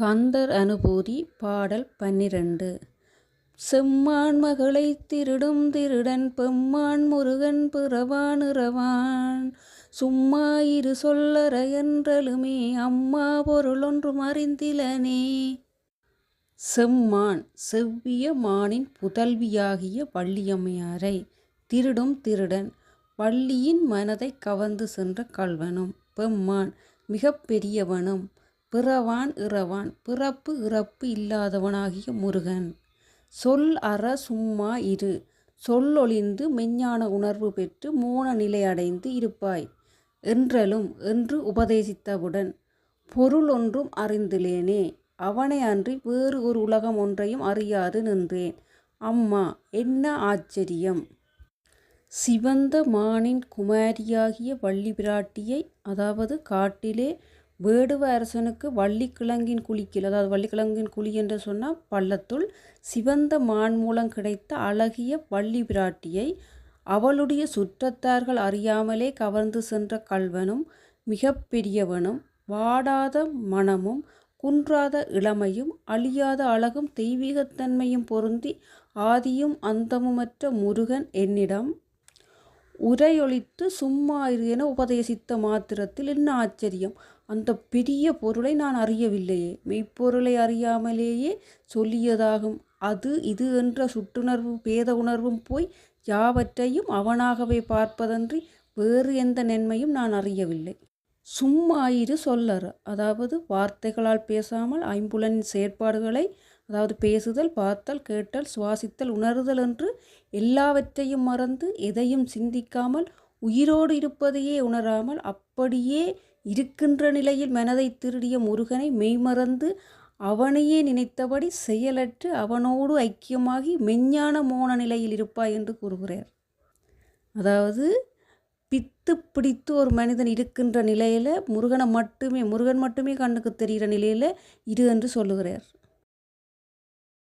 கந்தர் அனுபூதி பாடல் பன்னிரண்டு. செம்மான் மகளைத் திருடும் திருடன் பெம்மான் முருகன் பிறவான் இறவான். சும்மா இரு சொல்லற என்றலுமே அம்மா பொருளொன்றும் அறிந்திலனே. செம்மான் செவ்விய மானின் புதல்வியாகிய வள்ளியம்மையாரை திருடும் திருடன் வள்ளியின் மனதைக் கவர்ந்து சென்ற கல்வனும் பெம்மான் மிக பெரியவனும் பிறவான் இறவான் பிறப்பு இறப்பு இல்லாதவனாகிய முருகன். சொல் அற சும்மா இரு. சொல்லொழிந்து மெஞ்ஞான உணர்வு பெற்று மோன நிலை அடைந்து இருப்பாய். என்றலும் என்று உபதேசித்தவுடன் பொருள் ஒன்றும் அறிந்திலேனே அவனை அன்றி வேறு ஒரு உலகம் ஒன்றையும் அறியாது நின்றேன். அம்மா என்ன ஆச்சரியம்! சிவந்த மானின் குமாரியாகிய வள்ளி பிராட்டியை அதாவது காட்டிலே வேடுவ அரசனுக்கு வள்ளிக்கிழங்கின் குழிக்கில் அதாவது வள்ளிக்கிழங்கின் குழி என்று சொன்னால் பள்ளத்துள் சிவந்த மான் மூலம் கிடைத்த அழகிய வள்ளி பிராட்டியை அவளுடைய சுற்றத்தார்கள் அறியாமலே கவர்ந்து சென்ற கள்வனும் மிக பெரியவனும் வாடாத மனமும் குன்றாத இளமையும் அழியாத அழகும் தெய்வீகத்தன்மையும் பொருந்தி ஆதியும் அந்தமுமற்ற முருகன் என்னிடம் உரையொழித்து சும்மா இரு என உபதேசித்த மாத்திரத்தில் என்ன ஆச்சரியம்? அந்த பெரிய பொருளை நான் அறியவில்லையே. மெய்ப்பொருளை அறியாமலேயே சொல்லியதாகும். அது இது என்ற சுட்டுணர்வு பேத உணர்வும் போய் யாவற்றையும் அவனாகவே பார்ப்பதன்றி வேறு எந்த நன்மையும் நான் அறியவில்லை. சும்மாயிரு சொல்லற. அதாவது வார்த்தைகளால் பேசாமல் ஐம்புலனின் செயற்பாடுகளை அதாவது பேசுதல் பார்த்தல் கேட்டல் சுவாசித்தல் உணர்தல் என்று எல்லாவற்றையும் மறந்து எதையும் சிந்திக்காமல் உயிரோடு இருப்பதையே உணராமல் அப்படியே இருக்கின்ற நிலையில் மனதை திருடிய முருகனை மெய்மறந்து அவனையே நினைத்தபடி செயலற்று அவனோடு ஐக்கியமாகி மெஞ்ஞான மோன நிலையில் இருப்பாய் என்று கூறுகிறார். அதாவது பித்து பிடித்து ஒரு மனிதன் இருக்கின்ற நிலையில் முருகனை மட்டுமே முருகன் மட்டுமே கண்ணுக்கு தெரிகிற நிலையில் இரு என்று சொல்லுகிறார்.